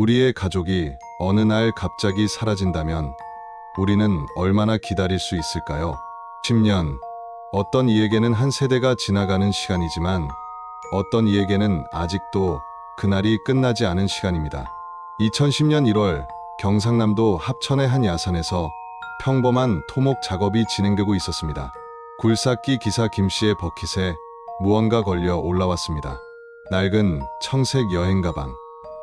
우리의 가족이 어느 날 갑자기 사라진다면 우리는 얼마나 기다릴 수 있을까요? 10년. 어떤 이에게는 한 세대가 지나가는 시간이지만 어떤 이에게는 아직도 그날이 끝나지 않은 시간입니다. 2010년 1월 경상남도 합천의 한 야산에서 평범한 토목 작업이 진행되고 있었습니다. 굴삭기 기사 김 씨의 버킷에 무언가 걸려 올라왔습니다. 낡은 청색 여행 가방.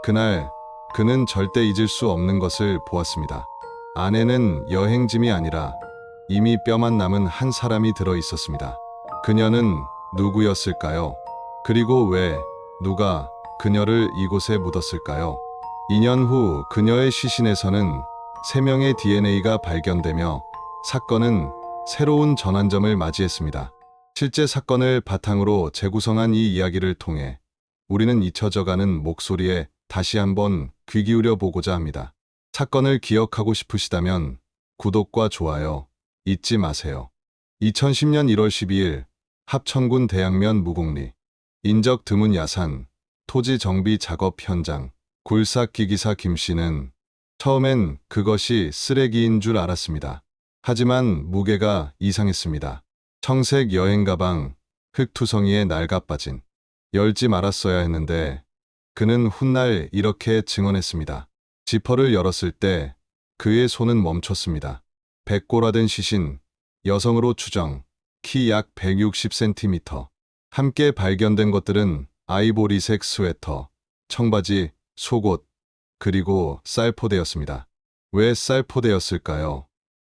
그날 그는 절대 잊을 수 없는 것을 보았습니다. 안에는 여행짐이 아니라 이미 뼈만 남은 한 사람이 들어 있었습니다. 그녀는 누구였을까요? 그리고 왜 누가 그녀를 이곳에 묻었을까요? 2년 후 그녀의 시신에서는 세 명의 DNA가 발견되며 사건은 새로운 전환점을 맞이했습니다. 실제 사건을 바탕으로 재구성한 이 이야기를 통해 우리는 잊혀져가는 목소리에 다시 한번 귀 기울여 보고자 합니다. 사건을 기억하고 싶으시다면 구독과 좋아요 잊지 마세요. 2010년 1월 12일 합천군 대양면 무곡리 인적 드문 야산 토지 정비 작업 현장 굴삭기 기사 김 씨는 처음엔 그것이 쓰레기인 줄 알았습니다. 하지만 무게가 이상했습니다. 청색 여행 가방 흙투성이에 낡아빠진 열지 말았어야 했는데 그는 훗날 이렇게 증언했습니다. 지퍼를 열었을 때 그의 손은 멈췄습니다. 백골화된 시신, 여성으로 추정, 키 약 160cm. 함께 발견된 것들은 아이보리색 스웨터, 청바지, 속옷, 그리고 쌀포대였습니다. 왜 쌀포대였을까요?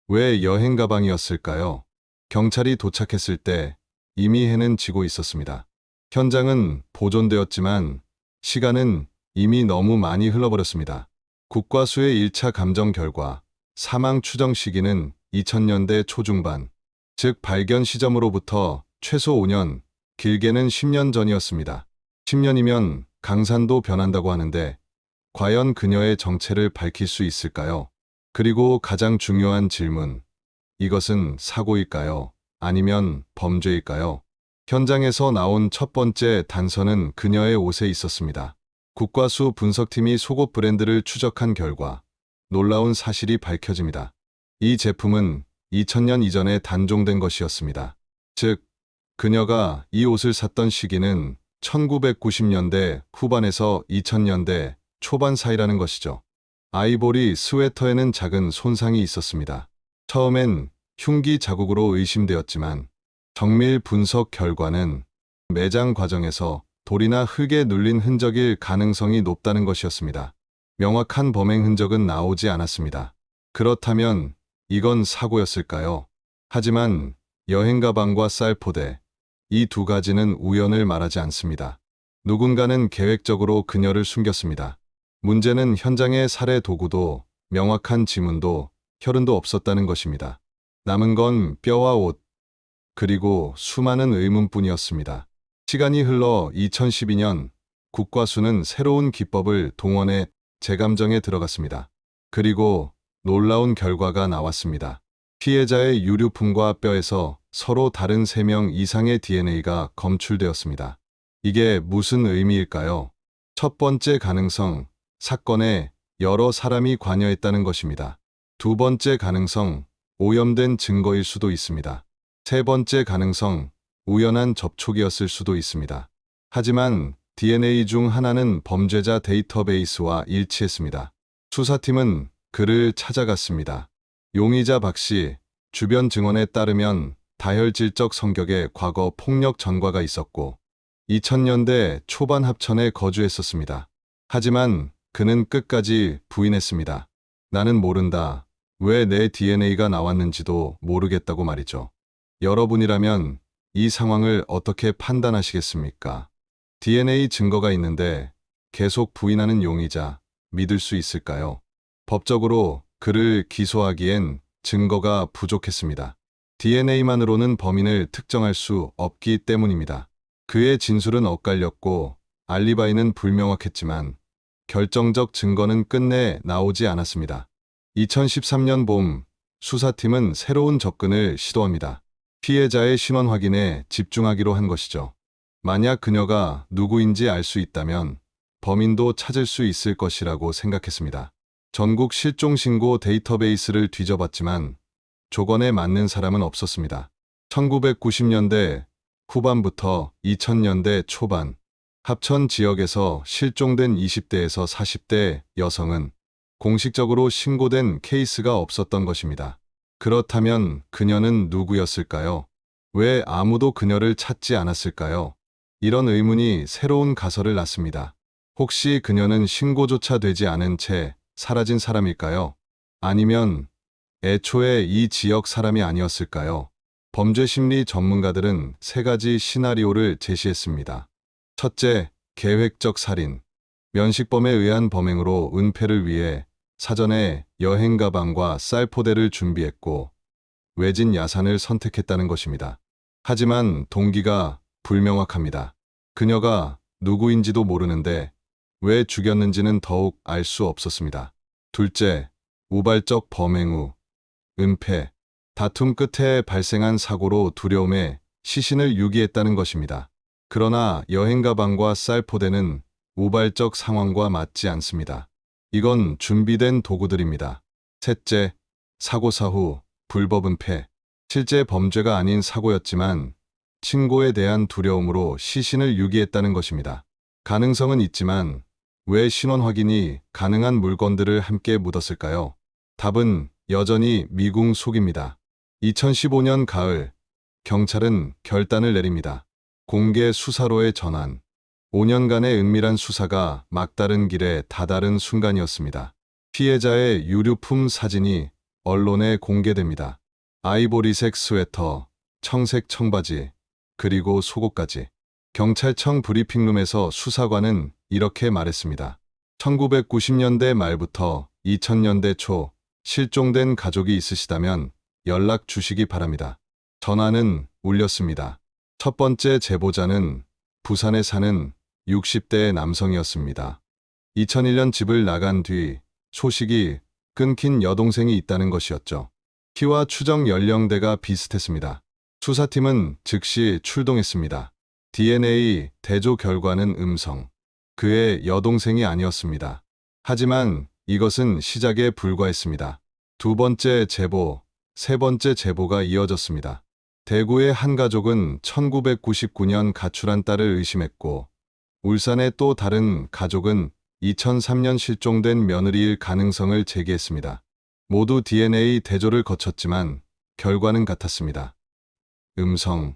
왜 여행 가방이었을까요? 경찰이 도착했을 때 이미 해는 지고 있었습니다. 현장은 보존되었지만 시간은 이미 너무 많이 흘러버렸습니다. 국과수의 1차 감정 결과 사망 추정 시기는 2000년대 초중반, 즉 발견 시점으로부터 최소 5년, 길게는 10년 전이었습니다. 10년이면 강산도 변한다고 하는데 과연 그녀의 정체를 밝힐 수 있을까요? 그리고 가장 중요한 질문. 이것은 사고일까요? 아니면 범죄일까요? 현장에서 나온 첫 번째 단서는 그녀의 옷에 있었습니다. 국과수 분석팀이 속옷 브랜드를 추적한 결과 놀라운 사실이 밝혀집니다. 이 제품은 2000년 이전에 단종된 것이었습니다. 즉, 그녀가 이 옷을 샀던 시기는 1990년대 후반에서 2000년대 초반 사이라는 것이죠. 아이보리 스웨터에는 작은 손상이 있었습니다. 처음엔 흉기 자국으로 의심되었지만 정밀 분석 결과는 매장 과정에서 돌이나 흙에 눌린 흔적일 가능성이 높다는 것이었습니다. 명확한 범행 흔적은 나오지 않았습니다. 그렇다면 이건 사고였을까요? 하지만 여행 가방과 쌀포대, 이 두 가지는 우연을 말하지 않습니다. 누군가는 계획적으로 그녀를 숨겼습니다. 문제는 현장의 살해 도구도 명확한 지문도 혈흔도 없었다는 것입니다. 남은 건 뼈와 옷, 그리고 수많은 의문뿐이었습니다. 시간이 흘러 2012년 국과수는 새로운 기법을 동원해 재감정에 들어갔습니다. 그리고 놀라운 결과가 나왔습니다. 피해자의 유류품과 뼈에서 서로 다른 3명 이상의 DNA가 검출되었습니다. 이게 무슨 의미일까요? 첫 번째 가능성, 사건에 여러 사람이 관여했다는 것입니다. 두 번째 가능성, 오염된 증거일 수도 있습니다. 세 번째 가능성, 우연한 접촉이었을 수도 있습니다. 하지만 DNA 중 하나는 범죄자 데이터베이스와 일치했습니다. 수사팀은 그를 찾아갔습니다. 용의자 박 씨, 주변 증언에 따르면 다혈질적 성격의 과거 폭력 전과가 있었고 2000년대 초반 합천에 거주했었습니다. 하지만 그는 끝까지 부인했습니다. 나는 모른다. 왜 내 DNA가 나왔는지도 모르겠다고 말이죠. 여러분이라면 이 상황을 어떻게 판단하시겠습니까? DNA 증거가 있는데 계속 부인하는 용의자 믿을 수 있을까요? 법적으로 그를 기소하기엔 증거가 부족했습니다. DNA만으로는 범인을 특정할 수 없기 때문입니다. 그의 진술은 엇갈렸고 알리바이는 불명확했지만 결정적 증거는 끝내 나오지 않았습니다. 2013년 봄 수사팀은 새로운 접근을 시도합니다. 피해자의 신원 확인에 집중하기로 한 것이죠. 만약 그녀가 누구인지 알 수 있다면 범인도 찾을 수 있을 것이라고 생각했습니다. 전국 실종 신고 데이터베이스를 뒤져봤지만 조건에 맞는 사람은 없었습니다. 1990년대 후반부터 2000년대 초반 합천 지역에서 실종된 20대에서 40대 여성은 공식적으로 신고된 케이스가 없었던 것입니다. 그렇다면 그녀는 누구였을까요? 왜 아무도 그녀를 찾지 않았을까요? 이런 의문이 새로운 가설을 낳습니다. 혹시 그녀는 신고조차 되지 않은 채 사라진 사람일까요? 아니면 애초에 이 지역 사람이 아니었을까요? 범죄 심리 전문가들은 세 가지 시나리오를 제시했습니다. 첫째, 계획적 살인. 면식범에 의한 범행으로 은폐를 위해 사전에 여행 가방과 쌀 포대를 준비했고 외진 야산을 선택했다는 것입니다. 하지만 동기가 불명확합니다. 그녀가 누구인지도 모르는데 왜 죽였는지는 더욱 알 수 없었습니다. 둘째, 우발적 범행 후 은폐, 다툼 끝에 발생한 사고로 두려움에 시신을 유기했다는 것입니다. 그러나 여행 가방과 쌀 포대는 우발적 상황과 맞지 않습니다. 이건 준비된 도구들입니다. 셋째, 사고 사후 불법 은폐. 실제 범죄가 아닌 사고였지만 친고에 대한 두려움으로 시신을 유기했다는 것입니다. 가능성은 있지만 왜 신원 확인이 가능한 물건들을 함께 묻었을까요? 답은 여전히 미궁 속입니다. 2015년 가을, 경찰은 결단을 내립니다. 공개 수사로의 전환. 5년간의 은밀한 수사가 막다른 길에 다다른 순간이었습니다. 피해자의 유류품 사진이 언론에 공개됩니다. 아이보리색 스웨터, 청색 청바지, 그리고 속옷까지. 경찰청 브리핑룸에서 수사관은 이렇게 말했습니다. 1990년대 말부터 2000년대 초 실종된 가족이 있으시다면 연락 주시기 바랍니다. 전화는 울렸습니다. 첫 번째 제보자는 부산에 사는 60대 남성이었습니다. 2001년 집을 나간 뒤 소식이 끊긴 여동생이 있다는 것이었죠. 키와 추정 연령대가 비슷했습니다. 수사팀은 즉시 출동했습니다. DNA 대조 결과는 음성. 그의 여동생이 아니었습니다. 하지만 이것은 시작에 불과했습니다. 두 번째 제보, 세 번째 제보가 이어졌습니다. 대구의 한 가족은 1999년 가출한 딸을 의심했고, 울산의 또 다른 가족은 2003년 실종된 며느리일 가능성을 제기했습니다. 모두 DNA 대조를 거쳤지만 결과는 같았습니다. 음성.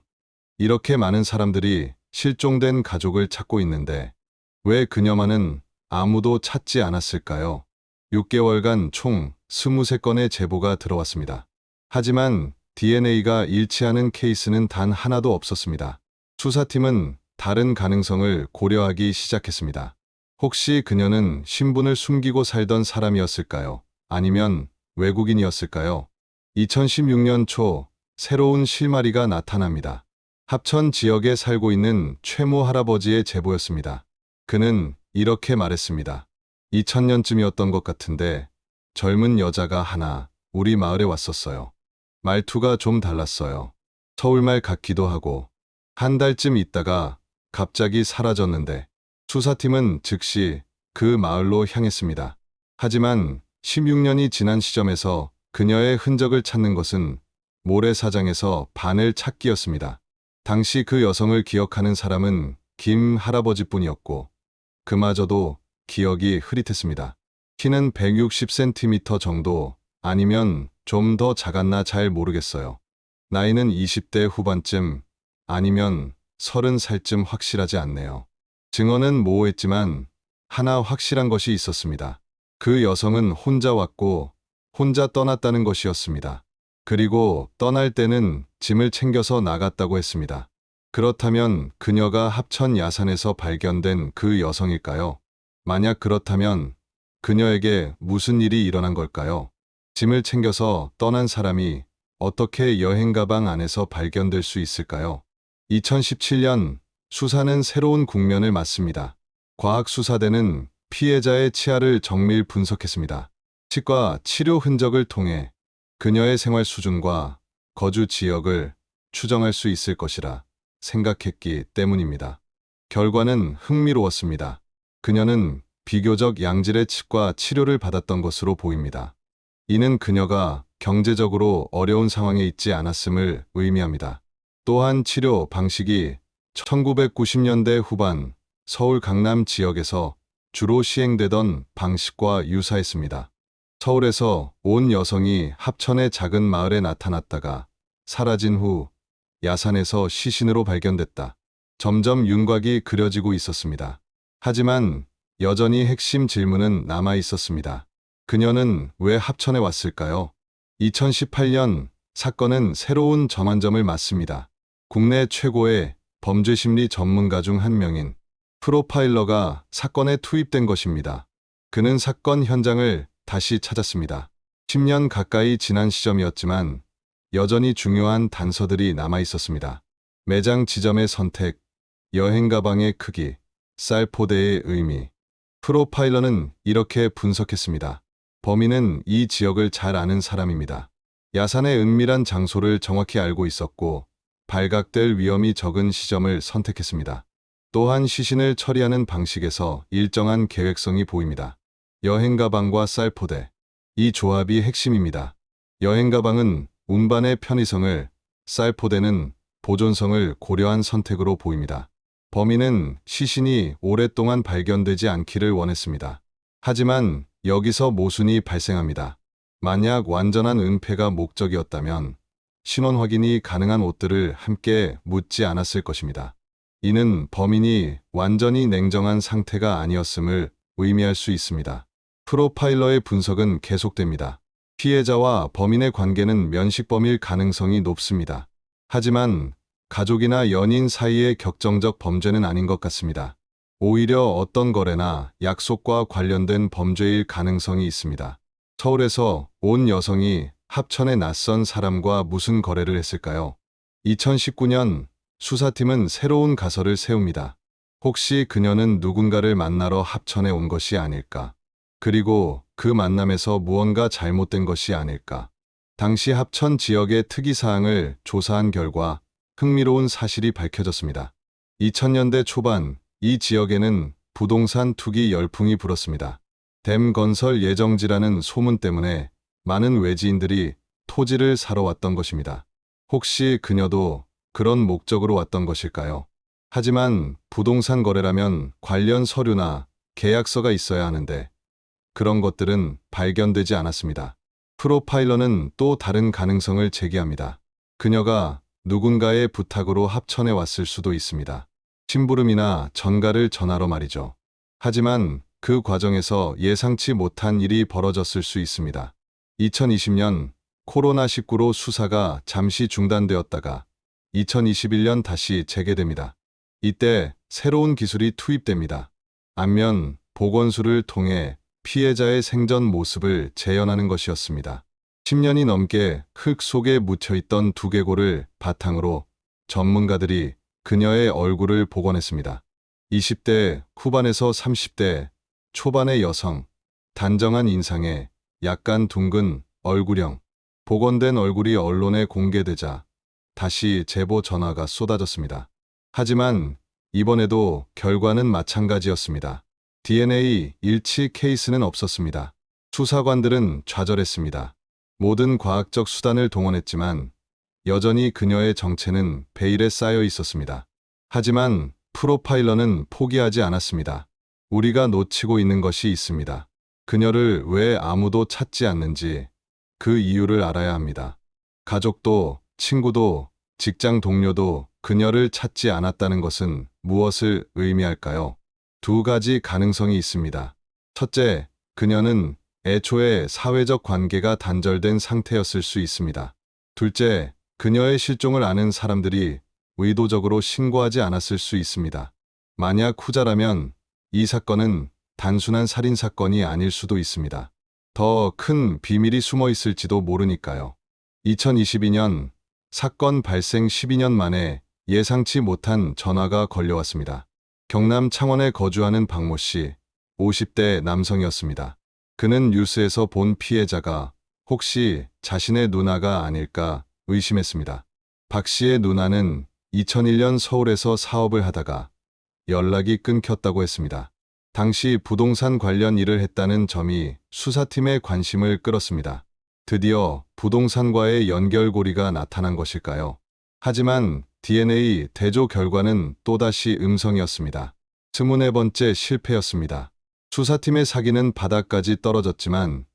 이렇게 많은 사람들이 실종된 가족을 찾고 있는데 왜 그녀만은 아무도 찾지 않았을까요? 6개월간 총 23건의 제보가 들어왔습니다. 하지만 DNA가 일치하는 케이스는 단 하나도 없었습니다. 수사팀은 다른 가능성을 고려하기 시작했습니다. 혹시 그녀는 신분을 숨기고 살던 사람이었을까요? 아니면 외국인이었을까요? 2016년 초 새로운 실마리가 나타납니다. 합천 지역에 살고 있는 최모 할아버지의 제보였습니다. 그는 이렇게 말했습니다. 2000년쯤이었던 것 같은데 젊은 여자가 하나 우리 마을에 왔었어요. 말투가 좀 달랐어요. 서울말 같기도 하고 한 달쯤 있다가 갑자기 사라졌는데 수사팀은 즉시 그 마을로 향했습니다. 하지만 16년이 지난 시점에서 그녀의 흔적을 찾는 것은 모래사장에서 바늘 찾기였습니다. 당시 그 여성을 기억하는 사람은 김 할아버지뿐이었고 그마저도 기억이 흐릿했습니다. 키는 160cm 정도 아니면 좀 더 작았나 잘 모르겠어요. 나이는 20대 후반쯤 아니면 30살쯤 확실하지 않네요. 증언은 모호했지만 하나 확실한 것이 있었습니다. 그 여성은 혼자 왔고 혼자 떠났다는 것이었습니다. 그리고 떠날 때는 짐을 챙겨서 나갔다고 했습니다. 그렇다면 그녀가 합천 야산에서 발견된 그 여성일까요? 만약 그렇다면 그녀에게 무슨 일이 일어난 걸까요? 짐을 챙겨서 떠난 사람이 어떻게 여행 가방 안에서 발견될 수 있을까요? 2017년 수사는 새로운 국면을 맞습니다. 과학수사대는 피해자의 치아를 정밀 분석했습니다. 치과 치료 흔적을 통해 그녀의 생활 수준과 거주 지역을 추정할 수 있을 것이라 생각했기 때문입니다. 결과는 흥미로웠습니다. 그녀는 비교적 양질의 치과 치료를 받았던 것으로 보입니다. 이는 그녀가 경제적으로 어려운 상황에 있지 않았음을 의미합니다. 또한 치료 방식이 1990년대 후반 서울 강남 지역에서 주로 시행되던 방식과 유사했습니다. 서울에서 온 여성이 합천의 작은 마을에 나타났다가 사라진 후 야산에서 시신으로 발견됐다. 점점 윤곽이 그려지고 있었습니다. 하지만 여전히 핵심 질문은 남아 있었습니다. 그녀는 왜 합천에 왔을까요? 2018년 사건은 새로운 전환점을 맞습니다. 국내 최고의 범죄 심리 전문가 중 한 명인 프로파일러가 사건에 투입된 것입니다. 그는 사건 현장을 다시 찾았습니다. 10년 가까이 지난 시점이었지만 여전히 중요한 단서들이 남아 있었습니다. 매장 지점의 선택, 여행 가방의 크기, 쌀 포대의 의미. 프로파일러는 이렇게 분석했습니다. 범인은 이 지역을 잘 아는 사람입니다. 야산의 은밀한 장소를 정확히 알고 있었고 발각될 위험이 적은 시점을 선택했습니다. 또한 시신을 처리하는 방식에서 일정한 계획성이 보입니다. 여행 가방과 쌀포대. 이 조합이 핵심입니다. 여행 가방은 운반의 편의성을, 쌀포대는 보존성을 고려한 선택으로 보입니다. 범인은 시신이 오랫동안 발견되지 않기를 원했습니다. 하지만 여기서 모순이 발생합니다. 만약 완전한 은폐가 목적이었다면 신원 확인이 가능한 옷들을 함께 묻지 않았을 것입니다. 이는 범인이 완전히 냉정한 상태가 아니었음을 의미할 수 있습니다. 프로파일러의 분석은 계속됩니다. 피해자와 범인의 관계는 면식범일 가능성이 높습니다. 하지만 가족이나 연인 사이의 격정적 범죄는 아닌 것 같습니다. 오히려 어떤 거래나 약속과 관련된 범죄일 가능성이 있습니다. 서울에서 온 여성이 합천의 낯선 사람과 무슨 거래를 했을까요? 2019년 수사팀은 새로운 가설을 세웁니다. 혹시 그녀는 누군가를 만나러 합천에 온 것이 아닐까? 그리고 그 만남에서 무언가 잘못된 것이 아닐까? 당시 합천 지역의 특이사항을 조사한 결과 흥미로운 사실이 밝혀졌습니다. 2000년대 초반 이 지역에는 부동산 투기 열풍이 불었습니다. 댐 건설 예정지라는 소문 때문에 많은 외지인들이 토지를 사러 왔던 것입니다. 혹시 그녀도 그런 목적으로 왔던 것일까요? 하지만 부동산 거래라면 관련 서류나 계약서가 있어야 하는데 그런 것들은 발견되지 않았습니다. 프로파일러는 또 다른 가능성을 제기합니다. 그녀가 누군가의 부탁으로 합천에 왔을 수도 있습니다. 심부름이나 전가를 전하러 말이죠. 하지만 그 과정에서 예상치 못한 일이 벌어졌을 수 있습니다. 2020년 코로나19로 수사가 잠시 중단되었다가 2021년 다시 재개됩니다. 이때 새로운 기술이 투입됩니다. 안면 보건술을 통해 피해자의 생전 모습을 재현하는 것이었습니다. 10년이 넘게 흙 속에 묻혀있던 두개골을 바탕으로 전문가들이 그녀의 얼굴을 복원했습니다. 20대 후반에서 30대 초반의 여성, 단정한 인상에 약간 둥근 얼굴형, 복원된 얼굴이 언론에 공개되자 다시 제보 전화가 쏟아졌습니다. 하지만 이번에도 결과는 마찬가지였습니다. DNA 일치 케이스는 없었습니다. 수사관들은 좌절했습니다. 모든 과학적 수단을 동원했지만 여전히 그녀의 정체는 베일에 쌓여 있었습니다. 하지만 프로파일러는 포기하지 않았습니다. 우리가 놓치고 있는 것이 있습니다. 그녀를 왜 아무도 찾지 않는지 그 이유를 알아야 합니다. 가족도, 친구도, 직장 동료도 그녀를 찾지 않았다는 것은 무엇을 의미할까요? 두 가지 가능성이 있습니다. 첫째, 그녀는 애초에 사회적 관계가 단절된 상태였을 수 있습니다. 둘째, 그녀의 실종을 아는 사람들이 의도적으로 신고하지 않았을 수 있습니다. 만약 후자라면 이 사건은 단순한 살인 사건이 아닐 수도 있습니다. 더 큰 비밀이 숨어 있을지도 모르니까요. 2022년 사건 발생 12년 만에 예상치 못한 전화가 걸려왔습니다. 경남 창원에 거주하는 박모 씨, 50대 남성이었습니다. 그는 뉴스에서 본 피해자가 혹시 자신의 누나가 아닐까 의심했습니다. 박 씨의 누나는 2001년 서울에서 사업을 하다가 연락이 끊겼다고 했습니다. 당시 부동산 관련 일을 했다는 점이 수사팀의 관심을 끌었습니다. 드디어 부동산과의 연결고리가 나타난 것일까요? 하지만 DNA 대조 결과는 또다시 음성이었습니다. 24번째 실패였습니다. 수사팀의 사기는 바닥까지 떨어졌지만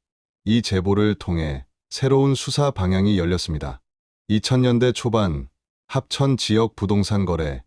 이 제보를 통해 새로운 수사 방향이 열렸습니다. 2000년대 초반 합천 지역 부동산 거래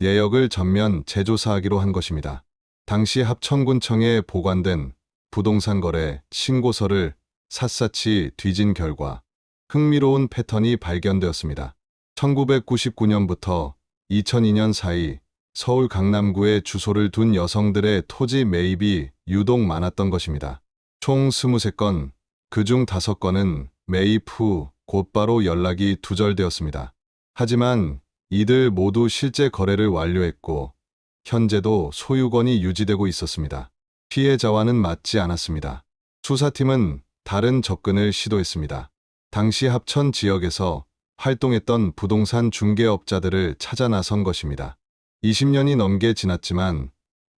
예역을 전면 재조사하기로 한 것입니다. 당시 합천군청에 보관된 부동산 거래 신고서를 샅샅이 뒤진 결과 흥미로운 패턴이 발견되었습니다. 1999년부터 2002년 사이 서울 강남구에 주소를 둔 여성들의 토지 매입이 유독 많았던 것입니다. 총 23건, 그중 5건은 매입 후 곧바로 연락이 두절되었습니다. 하지만 이들 모두 실제 거래를 완료했고 현재도 소유권이 유지되고 있었습니다. 피해자와는 맞지 않았습니다. 수사팀은 다른 접근을 시도했습니다. 당시 합천 지역에서 활동했던 부동산 중개업자들을 찾아 나선 것입니다. 20년이 넘게 지났지만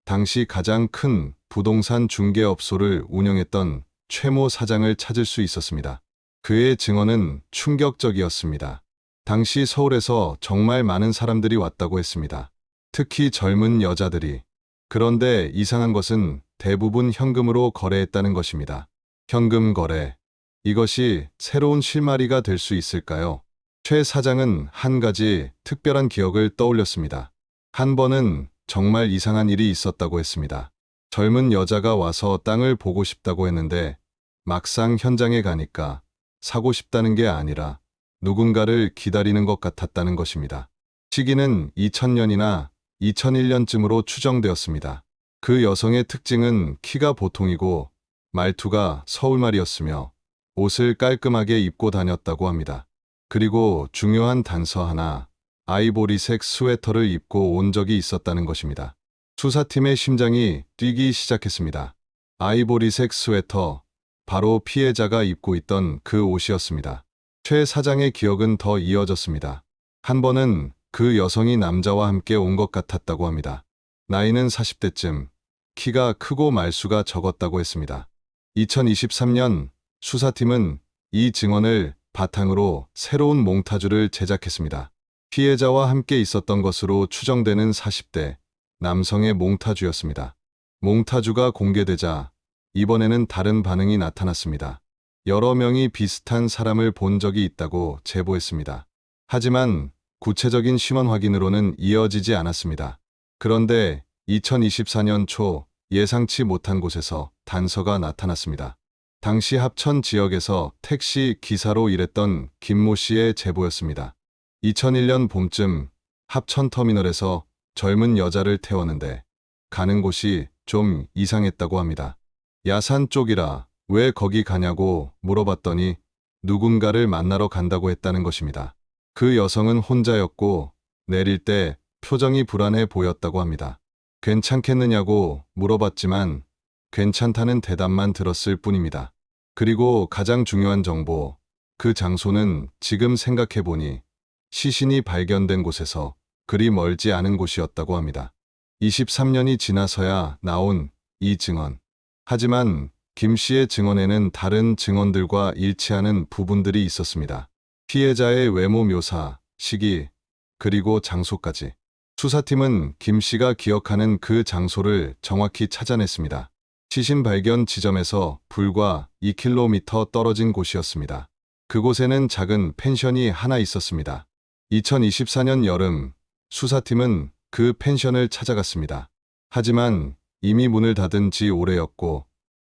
당시 가장 큰 부동산 중개업소를 운영했던 최모 사장을 찾을 수 있었습니다. 그의 증언은 충격적이었습니다. 당시 서울에서 정말 많은 사람들이 왔다고 했습니다. 특히 젊은 여자들이. 그런데 이상한 것은 대부분 현금으로 거래했다는 것입니다. 현금 거래. 이것이 새로운 실마리가 될 수 있을까요? 최 사장은 한 가지 특별한 기억을 떠올렸습니다. 한 번은 정말 이상한 일이 있었다고 했습니다. 젊은 여자가 와서 땅을 보고 싶다고 했는데 막상 현장에 가니까 사고 싶다는 게 아니라 누군가를 기다리는 것 같았다는 것입니다. 시기는 2000년이나 2001년쯤으로 추정되었습니다. 그 여성의 특징은 키가 보통이고 말투가 서울말이었으며 옷을 깔끔하게 입고 다녔다고 합니다. 그리고 중요한 단서 하나, 아이보리색 스웨터를 입고 온 적이 있었다는 것입니다. 수사팀의 심장이 뛰기 시작했습니다. 아이보리색 스웨터, 바로 피해자가 입고 있던 그 옷이었습니다. 최 사장의 기억은 더 이어졌습니다. 한 번은 그 여성이 남자와 함께 온 것 같았다고 합니다. 나이는 40대쯤, 키가 크고 말수가 적었다고 했습니다. 2023년 수사팀은 이 증언을 바탕으로 새로운 몽타주를 제작했습니다. 피해자와 함께 있었던 것으로 추정되는 40대 남성의 몽타주였습니다. 몽타주가 공개되자 이번에는 다른 반응이 나타났습니다. 여러 명이 비슷한 사람을 본 적이 있다고 제보했습니다. 하지만 구체적인 심원 확인으로는 이어지지 않았습니다. 그런데 2024년 초 예상치 못한 곳에서 단서가 나타났습니다. 당시 합천 지역에서 택시 기사로 일했던 김모 씨의 제보였습니다. 2001년 봄쯤 합천 터미널에서 젊은 여자를 태웠는데 가는 곳이 좀 이상했다고 합니다. 야산 쪽이라 왜 거기 가냐고 물어봤더니 누군가를 만나러 간다고 했다는 것입니다. 그 여성은 혼자였고 내릴 때 표정이 불안해 보였다고 합니다. 괜찮겠느냐고 물어봤지만 괜찮다는 대답만 들었을 뿐입니다. 그리고 가장 중요한 정보, 그 장소는 지금 생각해보니 시신이 발견된 곳에서 그리 멀지 않은 곳이었다고 합니다. 23년이 지나서야 나온 이 증언. 하지만 김 씨의 증언에는 다른 증언들과 일치하는 부분들이 있었습니다. 피해자의 외모 묘사, 시기, 그리고 장소까지. 수사팀은 김 씨가 기억하는 그 장소를 정확히 찾아냈습니다. 시신 발견 지점에서 불과 2km 떨어진 곳이었습니다. 그곳에는 작은 펜션이 하나 있었습니다. 2024년 여름 수사팀은 그 펜션을 찾아갔습니다. 하지만 이미 문을 닫은 지 오래였고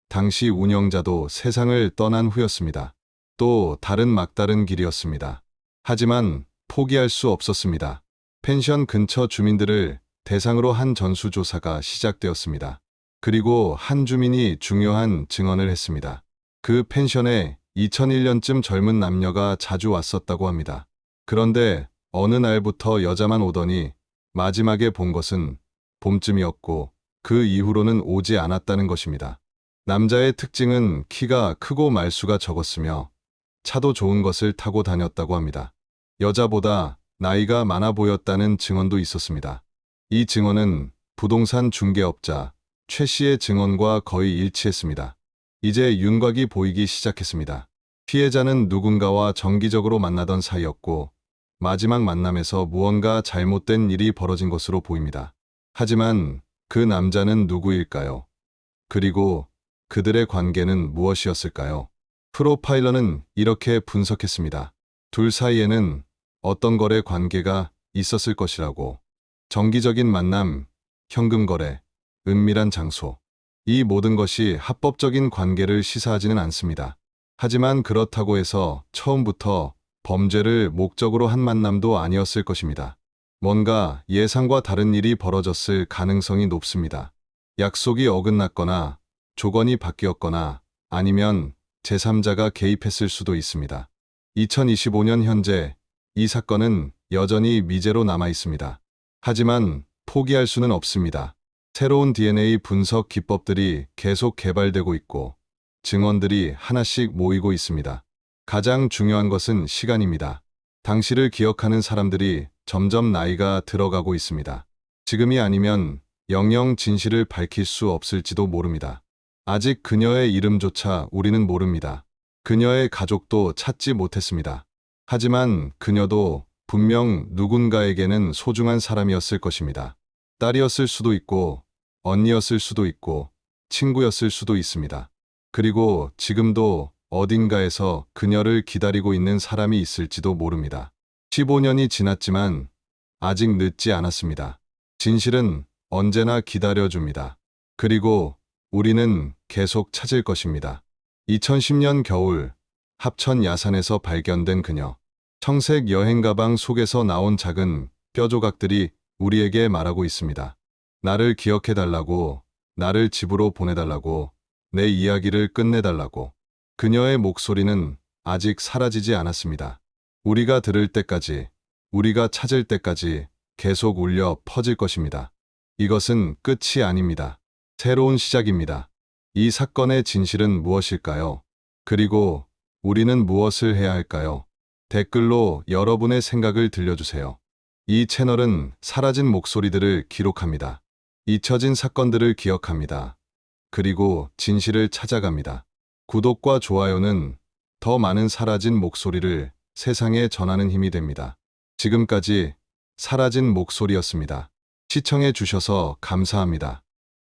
당시 운영자도 세상을 떠난 후였습니다. 또 다른 막다른 길이었습니다. 하지만 포기할 수 없었습니다. 펜션 근처 주민들을 대상으로 한 전수조사가 시작되었습니다. 그리고 한 주민이 중요한 증언을 했습니다. 그 펜션에 2001년쯤 젊은 남녀가 자주 왔었다고 합니다. 그런데 어느 날부터 여자만 오더니 마지막에 본 것은 봄쯤이었고 그 이후로는 오지 않았다는 것입니다. 남자의 특징은 키가 크고 말수가 적었으며 차도 좋은 것을 타고 다녔다고 합니다. 여자보다 나이가 많아 보였다는 증언도 있었습니다. 이 증언은 부동산 중개업자 최 씨의 증언과 거의 일치했습니다. 이제 윤곽이 보이기 시작했습니다. 피해자는 누군가와 정기적으로 만나던 사이였고 마지막 만남에서 무언가 잘못된 일이 벌어진 것으로 보입니다. 하지만 그 남자는 누구일까요? 그리고 그들의 관계는 무엇이었을까요? 프로파일러는 이렇게 분석했습니다. 둘 사이에는 어떤 거래 관계가 있었을 것이라고. 정기적인 만남, 현금 거래, 은밀한 장소. 이 모든 것이 합법적인 관계를 시사하지는 않습니다. 하지만 그렇다고 해서 처음부터 범죄를 목적으로 한 만남도 아니었을 것입니다. 뭔가 예상과 다른 일이 벌어졌을 가능성이 높습니다. 약속이 어긋났거나 조건이 바뀌었거나 아니면 제3자가 개입했을 수도 있습니다. 2025년 현재 이 사건은 여전히 미제로 남아 있습니다. 하지만 포기할 수는 없습니다. 새로운 DNA 분석 기법들이 계속 개발되고 있고 증언들이 하나씩 모이고 있습니다. 가장 중요한 것은 시간입니다. 당시를 기억하는 사람들이 점점 나이가 들어가고 있습니다. 지금이 아니면 영영 진실을 밝힐 수 없을지도 모릅니다. 아직 그녀의 이름조차 우리는 모릅니다. 그녀의 가족도 찾지 못했습니다. 하지만 그녀도 분명 누군가에게는 소중한 사람이었을 것입니다. 딸이었을 수도 있고, 언니였을 수도 있고, 친구였을 수도 있습니다. 그리고 지금도 어딘가에서 그녀를 기다리고 있는 사람이 있을지도 모릅니다. 15년이 지났지만 아직 늦지 않았습니다. 진실은 언제나 기다려줍니다. 그리고 우리는 계속 찾을 것입니다. 2010년 겨울 합천 야산에서 발견된 그녀. 청색 여행 가방 속에서 나온 작은 뼈 조각들이 우리에게 말하고 있습니다. 나를 기억해달라고, 나를 집으로 보내달라고, 내 이야기를 끝내달라고. 그녀의 목소리는 아직 사라지지 않았습니다. 우리가 들을 때까지, 우리가 찾을 때까지 계속 울려 퍼질 것입니다. 이것은 끝이 아닙니다. 새로운 시작입니다. 이 사건의 진실은 무엇일까요? 그리고 우리는 무엇을 해야 할까요? 댓글로 여러분의 생각을 들려주세요. 이 채널은 사라진 목소리들을 기록합니다. 잊혀진 사건들을 기억합니다. 그리고 진실을 찾아갑니다. 구독과 좋아요는 더 많은 사라진 목소리를 세상에 전하는 힘이 됩니다. 지금까지 사라진 목소리였습니다. 시청해 주셔서 감사합니다.